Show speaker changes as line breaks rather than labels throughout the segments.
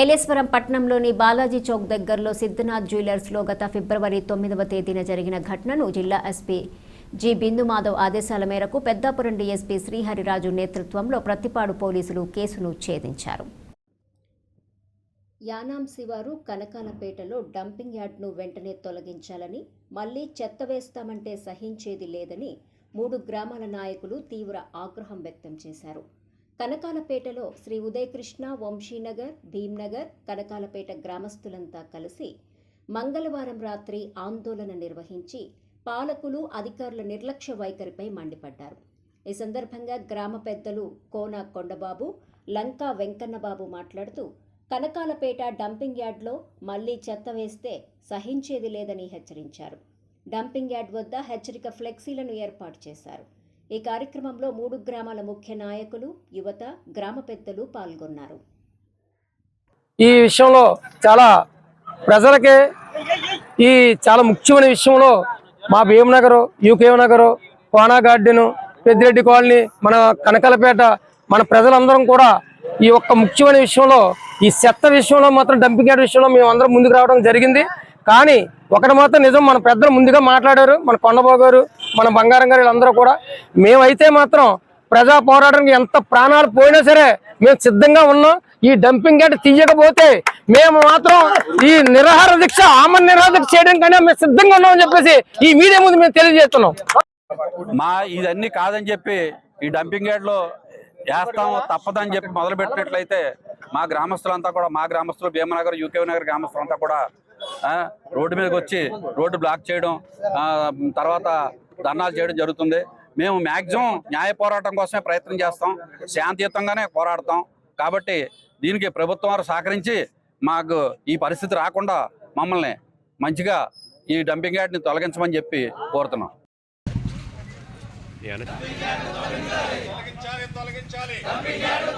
ఏలేశ్వరం పట్టణంలోని బాలాజీ చౌక్ దగ్గరలో సిద్ధనాథ్ జ్యువెలర్స్లో గత ఫిబ్రవరి తొమ్మిదవ తేదీన జరిగిన ఘటనను జిల్లా ఎస్పీ జి బిందు మాధవ్ ఆదేశాల మేరకు పెద్దాపురం డీఎస్పీ శ్రీహరిరాజు నేతృత్వంలో ప్రతిపాడు పోలీసులు కేసును ఛేదించారు. యానాం శివారు కనకాలపేటలో డంపింగ్ యార్డ్ను వెంటనే తొలగించాలని మళ్ళీ చెత్త వేస్తామంటే సహించేది లేదని మూడు గ్రామాల నాయకులు తీవ్ర ఆగ్రహం వ్యక్తం చేశారు. కనకాలపేటలో శ్రీ ఉదయకృష్ణ వంశీనగర్ భీమ్నగర్ కనకాలపేట గ్రామస్తులంతా కలిసి మంగళవారం రాత్రి ఆందోళన నిర్వహించి పాలకులు అధికారుల నిర్లక్ష్య వైఖరిపై మండిపడ్డారు. ఈ సందర్భంగా గ్రామ పెద్దలు కోన కొండబాబు లంకా వెంకన్నబాబు మాట్లాడుతూ కనకాలపేట డంపింగ్ యార్డ్లో మళ్ళీ చెత్త వేస్తే సహించేది లేదని హెచ్చరించారు. డంపింగ్ యార్డ్ వద్ద హెచ్చరిక ఫ్లెక్సీలను ఏర్పాటు చేశారు. ఈ కార్యక్రమంలో మూడు గ్రామాల ముఖ్య నాయకులు యువత గ్రామ పెద్దలు పాల్గొన్నారు.
ఈ విషయంలో చాలా ప్రజలకి ఈ చాలా ముఖ్యమైన విషయంలో మా Bheemanagar UKM Nagar Kona garden Peddireddy colony మన కనకలపేట మన ప్రజలందరం కూడా ఈ ఒక్క ముఖ్యమైన విషయంలో ఈ చెత్త విషయంలో మాత్రం డంపింగ్ యార్డ్ విషయంలో మేము అందరం ముందుకు రావడం జరిగింది. కానీ ఒకటి మాత్రం నిజం మన పెద్దలు ముందుగా మాట్లాడారు మన కొండబాబు గారు మన బంగారం గారు వీళ్ళందరూ కూడా. మేమైతే మాత్రం ప్రజా పోరాటానికి ఎంత ప్రాణాలు పోయినా సరే మేము సిద్ధంగా ఉన్నాం. ఈ డంపింగ్ యార్డ్ తీయకపోతే మేము మాత్రం ఈ నిరాహార దీక్ష ఆమె నిరాహార దీక్ష చేయడం కానీ మేము సిద్ధంగా ఉన్నామని చెప్పేసి ఈ మీడియా ముందు మేము తెలియజేస్తున్నాం.
మా ఇదన్నీ కాదని చెప్పి ఈ డంపింగ్ యార్డ్లో తప్పదని చెప్పి మొదలు పెట్టినట్లయితే మా గ్రామస్తులంతా కూడా మా గ్రామస్తులు భీమనగర్ యూకే నగర్ గ్రామస్తులంతా కూడా రోడ్డు మీదకి వచ్చి రోడ్డు బ్లాక్ చేయడం ఆ, తర్వాత ధర్నాలు చేయడం జరుగుతుంది. మేము మ్యాక్సిమం న్యాయ పోరాటం కోసమే ప్రయత్నం చేస్తాం. శాంతియుతంగానే పోరాడతాం. కాబట్టి దీనికి ప్రభుత్వం వారు సహకరించి మాకు ఈ పరిస్థితి రాకుండా మమ్మల్ని మంచిగా ఈ డంపింగ్ యార్డ్ని తొలగించమని చెప్పి కోరుతున్నాం.
తొలగించాలి. తొలగించాలి. తొలగించాలి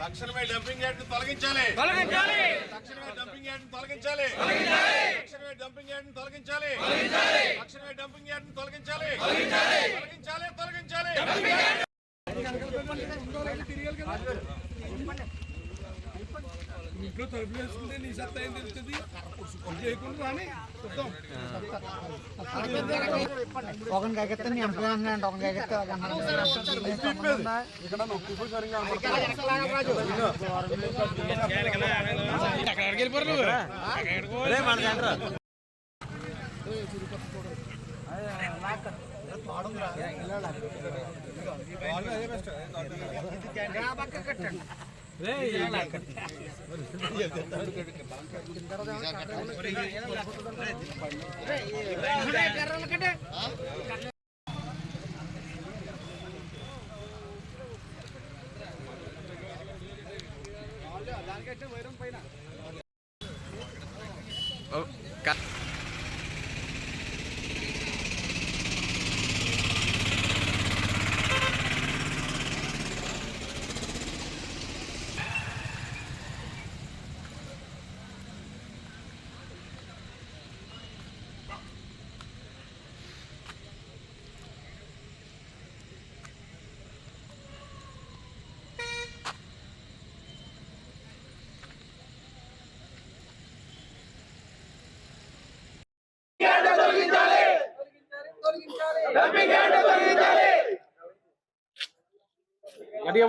తక్షణమే డంపింగ్ యార్డ్ తొలగించాలి. తొలగించాలి. తక్షణమే డంపింగ్ యార్డ్ తొలగించాలి. తక్షణమే డంపింగ్ యార్డ్ తొలగించాలి. తక్షణమే డంపింగ్ యార్డ్ తొలగించాలి. తొలగించాలి. తొలగించాలి
ఇంట్లో తలుపు వేసుకుంటే నీ సత్తా ఏం తెలుస్తుంది చేయకుండా రాని చెప్తాం
ఒక గెగెత్తే నీ ఎంపీ అంటున్నాడు ఒక గెగెత్తే
ఇక్కడ నొప్పి సరిగా అక్కడ వెళ్ళిపోరు
పక్కన కట్టండి దానికంటే వైరం
పైన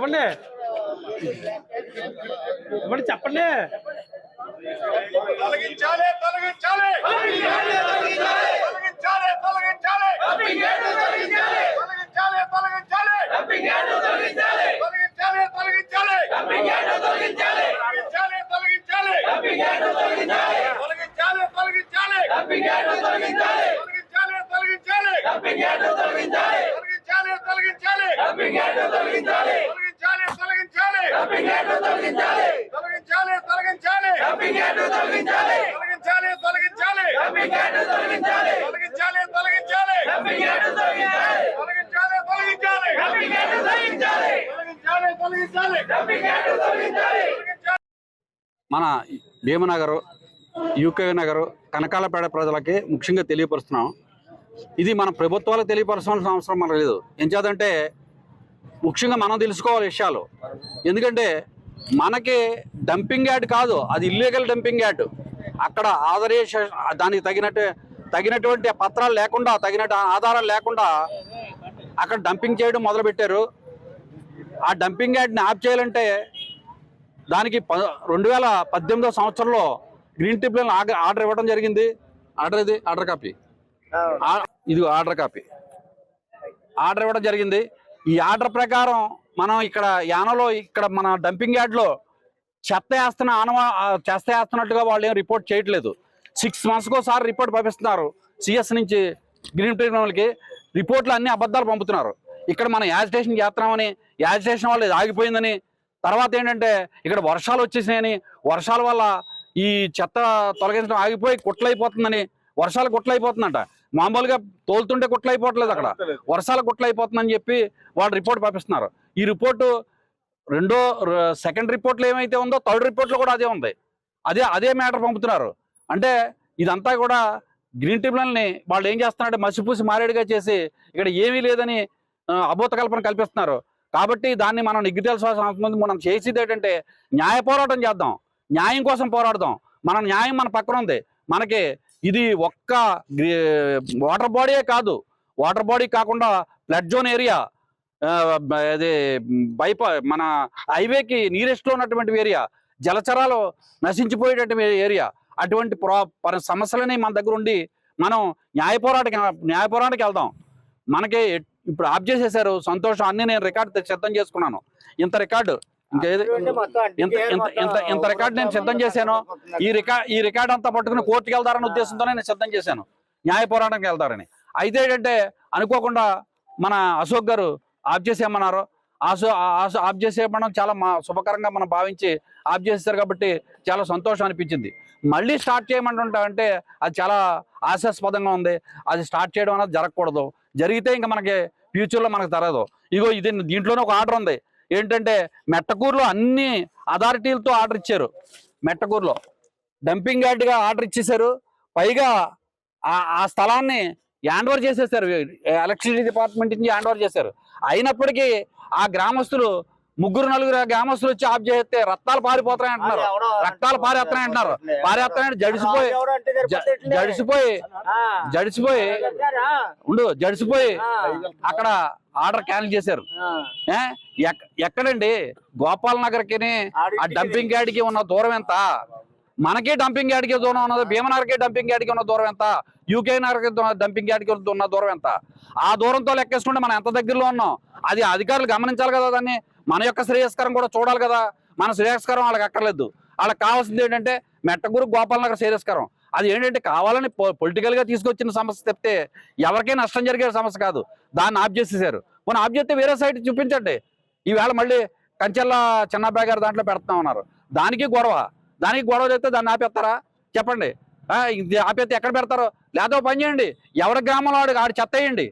ఇవ్వండి ఇవ్వండి చెప్పండి. తొలగించాలి. తొలగించాలి తొలగించాలి. తొలగించాలి తొలగించాలి. తొలగించాలి తొలగించాలి. తొలగించాలి తొలగించాలి.
మన భీమనగరు యూకే నగర్ కనకాలపేట ప్రజలకి ముఖ్యంగా తెలియపరుస్తున్నాం. ఇది మన ప్రభుత్వాలు తెలియపరచాల్సిన అవసరం మనకు లేదు. ఎంచేదంటే ముఖ్యంగా మనం తెలుసుకోవాలి విషయాలు. ఎందుకంటే మనకి డంపింగ్ యార్డ్ కాదు అది ఇల్లీగల్ డంపింగ్ యార్డ్. అక్కడ ఆదరేష దానికి తగినట్టు తగినటువంటి పత్రాలు లేకుండా తగినట్టు ఆధారాలు లేకుండా అక్కడ డంపింగ్ చేయడం మొదలుపెట్టారు. ఆ డంపింగ్ యార్డ్ని ఆఫ్ చేయాలంటే దానికి ప రెండు వేల పద్దెనిమిదో సంవత్సరంలో గ్రీన్ ట్రిబ్యునల్ ఆగ- ఆర్డర్ ఇవ్వడం జరిగింది. ఆర్డర్ ఇది ఆర్డర్ కాపీ. ఇది ఆర్డర్ కాపీ. ఆర్డర్ ఇవ్వడం జరిగింది. ఈ ఆర్డర్ ప్రకారం మనం ఇక్కడ యానలో ఇక్కడ మన డంపింగ్ యార్డ్లో చెత్త వేస్తున్న ఆనవ చెత్త వేస్తున్నట్టుగా వాళ్ళు ఏం రిపోర్ట్ చేయట్లేదు. సిక్స్ మంత్స్కి ఒకసారి రిపోర్ట్ పంపిస్తున్నారు. సిఎస్ నుంచి గ్రీన్ ట్రిబ్యునల్కి రిపోర్ట్లు అన్ని అబద్ధాలు పంపుతున్నారు. ఇక్కడ మనం యాజిటేషన్ చేస్తున్నామని యాజిటేషన్ వాళ్ళు ఆగిపోయిందని తర్వాత ఏంటంటే ఇక్కడ వర్షాలు వచ్చేసినాయని వర్షాల వల్ల ఈ చెత్త తొలగించడం ఆగిపోయి కుట్లయిపోతుందని వర్షాలు కుట్లైపోతుందంట. మామూలుగా తోలుతుంటే కుట్లయిపోవట్లేదు అక్కడ. వర్షాలు కుట్లయిపోతుందని చెప్పి వాళ్ళు రిపోర్ట్ పంపిస్తున్నారు. ఈ రిపోర్టు రెండో సెకండ్ రిపోర్ట్లో ఏమైతే ఉందో థర్డ్ రిపోర్ట్లో కూడా అదే ఉంది. అదే అదే మ్యాటర్ పంపుతున్నారు. అంటే ఇదంతా కూడా గ్రీన్ ట్రిబ్యునల్ని వాళ్ళు ఏం చేస్తున్నారంటే మసిపూసి మారేడుగా చేసి ఇక్కడ ఏమీ లేదని అభూత కల్పన కల్పిస్తున్నారు. కాబట్టి దాన్ని మనం నిగ్గు తెలుసుకోవాల్సిన అవసరం ఉంది. మనం చేసేది ఏంటంటే న్యాయ పోరాటం చేద్దాం. న్యాయం కోసం పోరాడదాం. మన న్యాయం మన పక్కన ఉంది. మనకి ఇది ఒక్క వాటర్ బాడీయే కాదు. వాటర్ బాడీ కాకుండా ఫ్లడ్ జోన్ ఏరియా అది బైపా మన హైవేకి నీరెస్ట్లో ఉన్నటువంటి ఏరియా జలచరాలు నశించిపోయేటటువంటి ఏరియా అటువంటి ప్రా సమస్యలని మన దగ్గర ఉండి మనం న్యాయ పోరాటకి న్యాయ పోరాటకి వెళ్దాం. మనకి ఇప్పుడు ఆప్ చేసేసారు సంతోషం అన్ని నేను రికార్డు సిద్ధం చేసుకున్నాను. ఇంత రికార్డు ఇంకేది ఇంత ఇంత ఇంత ఇంత రికార్డు నేను సిద్ధం చేశాను? ఈ రికార్డ్ ఈ రికార్డ్ అంతా పట్టుకుని కోర్టుకి వెళ్తారనే ఉద్దేశంతోనే నేను సిద్ధం చేశాను. న్యాయ పోరాటానికి వెళ్తారని. అయితే ఏంటంటే అనుకోకుండా మన Ashok garu of చేసేయమన్నారు ఆశో Asha of చేసేయమడం చాలా మా శుభకరంగా మనం భావించి ఆఫ్ చేసేసారు కాబట్టి చాలా సంతోషం అనిపించింది. మళ్ళీ స్టార్ట్ చేయమంటుంటా అంటే అది చాలా ఆశాస్పదంగా ఉంది. అది స్టార్ట్ చేయడం అనేది జరగకూడదు. జరిగితే ఇంకా మనకి ఫ్యూచర్లో మనకు జరగదు. ఇగో ఇది దీంట్లోనే ఒక ఆర్డర్ ఉంది. ఏంటంటే మెట్టకూరులో అన్ని అథారిటీలతో ఆర్డర్ ఇచ్చారు. మెట్టకూరులో. డంపింగ్ యార్డ్గా ఆర్డర్ ఇచ్చేసారు పైగా ఆ- ఆ స్థలాన్ని హ్యాండ్ ఓవర్ చేసేసారు ఎలక్ట్రిసిటీ డిపార్ట్మెంట్ నుంచి హ్యాండ్ ఓవర్ చేశారు. అయినప్పటికీ ఆ గ్రామస్తులు ముగ్గురు నలుగురు గ్రామస్తులు వచ్చి ఆఫ్ చేస్తే రక్తాలు పారిపోతాయి అంటున్నారు. రక్తాలు పారేస్తున్నాయి అంటున్నారు. పారేస్తున్నాయి జడిసిపోయి జడిసిపోయి జడిసిపోయి ఉండు జడిసిపోయి అక్కడ ఆర్డర్ క్యాన్సిల్ చేశారు. ఎక్కడండి? గోపాల్ నగర్కి ఆ డంపింగ్ యార్డ్కి ఉన్న దూరం ఎంత? మనకి డంపింగ్ యార్డ్కి దూరం ఉన్నది భీమనగర్కి డంపింగ్ యార్డ్కి ఉన్న దూరం ఎంత? యూకే నగర్కి డంపింగ్ యార్డ్కి ఉన్న దూరం ఎంత? ఆ దూరంతో లెక్కేసుకుంటే మనం ఎంత దగ్గరలో ఉన్నాం? అది అధికారులు గమనించాలి కదా దాన్ని. మన యొక్క శ్రేయస్కరం కూడా చూడాలి కదా. మన శ్రేయస్కరం వాళ్ళకి అక్కర్లేదు. వాళ్ళకి కావాల్సింది ఏంటంటే మెట్టగురు గోపాల్ నగర్ శ్రేయస్కరం. అది ఏంటంటే కావాలని పొలిటికల్గా తీసుకొచ్చిన సమస్య చెప్తే ఎవరికైనా నష్టం జరిగే సమస్య కాదు. దాన్ని ఆఫ్ చేసేసారు. మనం ఆఫ్ చేస్తే వేరే సైట్ చూపించండి. ఈవేళ మళ్ళీ కంచెల్ల చిన్నబ్బాయి గారు దాంట్లో పెడతా ఉన్నారు. దానికి గొడవ. దానికి గొడవ చేస్తే దాన్ని ఆపేస్తారా? చెప్పండి. ఇది ఆపేస్తే ఎక్కడ పెడతారో? లేదో పని చేయండి. ఎవరి గ్రామంలో ఆడు ఆడు చెత్త వేయండి.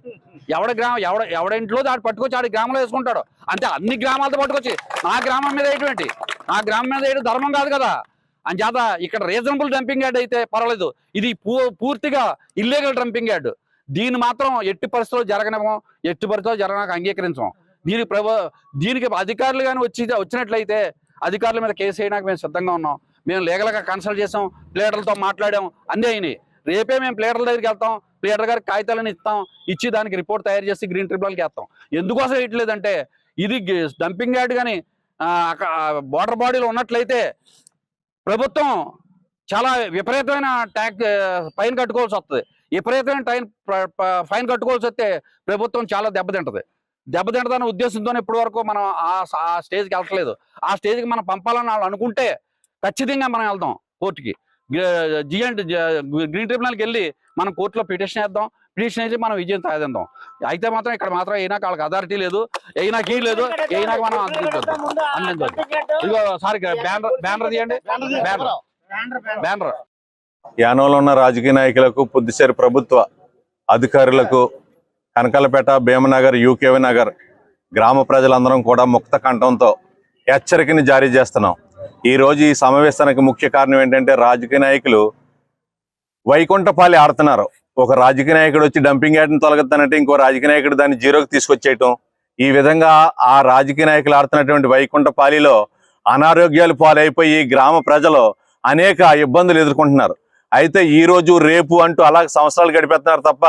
ఎవడ గ్రామం ఎవడ ఎవడ ఇంట్లో పట్టుకొచ్చి ఆడి గ్రామంలో వేసుకుంటాడు. అంతే అన్ని గ్రామాలతో పట్టుకొచ్చి నా గ్రామం మీద వేయటువంటి నా గ్రామం మీద వేయడం ధర్మం కాదు కదా. అని చేత ఇక్కడ రీజనబుల్ డంపింగ్ యార్డ్ అయితే పర్వాలేదు. ఇది పూ- పూర్తిగా ఇల్లీగల్ డంపింగ్ యార్డ్ దీన్ని మాత్రం ఎట్టి పరిస్థితుల్లో జరగనివ్వం ఎట్టి పరిస్థితుల్లో జరగడానికి అంగీకరించం. దీని ప్రభ దీనికి అధికారులు కానీ వచ్చి వచ్చినట్లయితే అధికారుల మీద కేసు వేయడానికి మేము సిద్ధంగా ఉన్నాం. మేము లీగల్గా కన్సల్ట్ చేసాం ప్లేటర్లతో మాట్లాడాం అన్నీ అయినాయి. రేపే మేము ప్లేటర్ల దగ్గరికి వెళ్తాం ప్లేటర్ గారికి కాగితాలను ఇస్తాం ఇచ్చి దానికి రిపోర్ట్ తయారు చేసి గ్రీన్ ట్రిబ్యునల్కి వేస్తాం. ఎందుకోసం వేయట్లేదంటే ఇది డంపింగ్ యార్డ్ కానీ వాటర్ బాడీలో ఉన్నట్లయితే ప్రభుత్వం చాలా విపరీతమైన ట్యాక్ ఫైన్ కట్టుకోవాల్సి వస్తుంది. విపరీతమైన టైం ఫైన్ కట్టుకోవాల్సి వస్తే ప్రభుత్వం చాలా దెబ్బతింటది. దెబ్బతింటదనే ఉద్దేశంతో ఇప్పటి వరకు మనం ఆ ఆ స్టేజ్కి వెళ్ళట్లేదు ఆ స్టేజ్కి మనం పంపాలని వాళ్ళు అనుకుంటే ఖచ్చితంగా మనం వెళ్దాం కోర్టుకి. జిఎంట్ గ్రీన్ ట్రిబ్యునల్కి వెళ్ళి మనం కోర్టులో పిటిషన్ వేద్దాం. పిటిషన్ వేసి మనం విజయం సాధిద్దాం. అయితే మాత్రం ఇక్కడ మాత్రం అయినా వాళ్ళకి అథారిటీ లేదు. అయినాకి లేదు. అయినాక మనం అందించొద్దు అందించొద్దు ఇదిగో సారీ బ్యానర్ బ్యానర్ తీయండి. బ్యానర్ బ్యానర్
యానంలో ఉన్న రాజకీయ నాయకులకు పుదుచ్చేరి ప్రభుత్వ అధికారులకు కనకలపేట భీమనగర్ యూకేవి నగర్ గ్రామ ప్రజలందరం కూడా ముక్త కంఠంతో హెచ్చరికని జారీ చేస్తున్నాం. ఈ రోజు ఈ సమావేశానికి ముఖ్య కారణం ఏంటంటే రాజకీయ నాయకులు వైకుంఠపాలి ఆడుతున్నారు. ఒక రాజకీయ నాయకుడు వచ్చి డంపింగ్ యాడ్ని తొలగొద్దానంటే ఇంకో రాజకీయ నాయకుడు దాన్ని జీరోకి తీసుకొచ్చేయటం. ఈ విధంగా ఆ రాజకీయ నాయకులు ఆడుతున్నటువంటి వైకుంఠపాలిలో అనారోగ్యాలు పాలైపోయి గ్రామ ప్రజలు అనేక ఇబ్బందులు ఎదుర్కొంటున్నారు. అయితే ఈ రోజు రేపు అంటూ అలా సంవత్సరాలు గడిపేస్తున్నారు తప్ప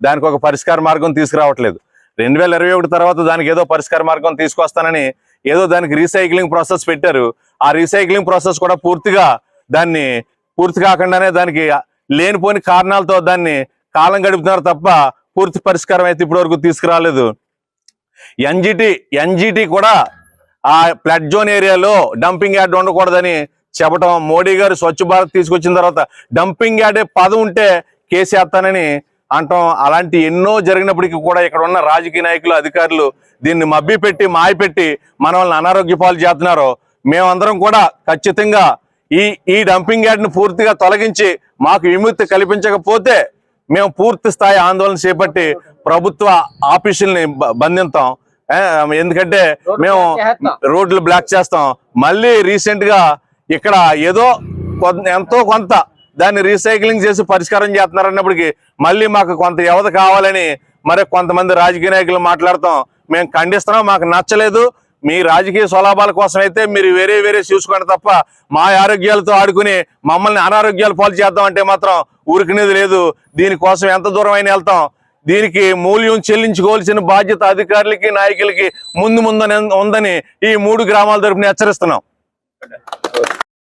దానికి ఒక పరిష్కార మార్గం తీసుకురావట్లేదు. రెండు వేల ఇరవై ఒకటి తర్వాత దానికి ఏదో పరిష్కార మార్గం తీసుకొస్తానని ఏదో దానికి రీసైక్లింగ్ ప్రాసెస్ పెట్టారు. ఆ రీసైక్లింగ్ ప్రాసెస్ కూడా పూర్తిగా దాన్ని పూర్తి కాకుండానే దానికి లేనిపోని కారణాలతో దాన్ని కాలం గడుపుతున్నారు తప్ప పూర్తి పరిష్కారం అయితే ఇప్పటివరకు తీసుకురాలేదు. ఎన్జిటి ఎన్జిటి కూడా ఆ ఫ్లడ్ జోన్ ఏరియాలో డంపింగ్ యార్డ్ ఉండకూడదని చెప్పటం మోడీ గారు స్వచ్ఛ భారత్ తీసుకొచ్చిన తర్వాత డంపింగ్ యార్డే పదం ఉంటే కేసేస్తానని అంటాం. అలాంటి ఎన్నో జరిగినప్పటికీ కూడా ఇక్కడ ఉన్న రాజకీయ నాయకులు అధికారులు దీన్ని మభ్య పెట్టి మాయపెట్టి మన వాళ్ళని అనారోగ్య పాలు చేస్తున్నారు మేమందరం కూడా ఖచ్చితంగా ఈ ఈ డంపింగ్ యార్డ్ని పూర్తిగా తొలగించి మాకు విముక్తి కల్పించకపోతే మేము పూర్తి స్థాయి ఆందోళన చేపట్టి ప్రభుత్వ ఆఫీసుల్ని బంధిస్తాం ఎందుకంటే మేము రోడ్లు బ్లాక్ చేస్తాం. మళ్ళీ రీసెంట్గా ఇక్కడ ఏదో ఎంతో కొంత దాన్ని రీసైక్లింగ్ చేసి పరిష్కారం చేస్తున్నారు అన్నప్పటికీ మళ్ళీ మాకు కొంత వ్యవధ కావాలని మరి కొంతమంది రాజకీయ నాయకులు మాట్లాడతాం. మేము ఖండిస్తున్నాం మాకు నచ్చలేదు. మీ రాజకీయ స్వలాభాల కోసం అయితే మీరు వేరే వేరే చూసుకోండి తప్ప మా ఆరోగ్యాలతో ఆడుకుని మమ్మల్ని అనారోగ్యాలు పాలు చేద్దాం అంటే మాత్రం ఊరికినేది లేదు. దీనికోసం ఎంత దూరం అయినా వెళ్తాం. దీనికి మూల్యం చెల్లించుకోవాల్సిన బాధ్యత అధికారులకి నాయకులకి ముందు ముందని ఉందని ఈ మూడు గ్రామాల తరఫున హెచ్చరిస్తున్నాం.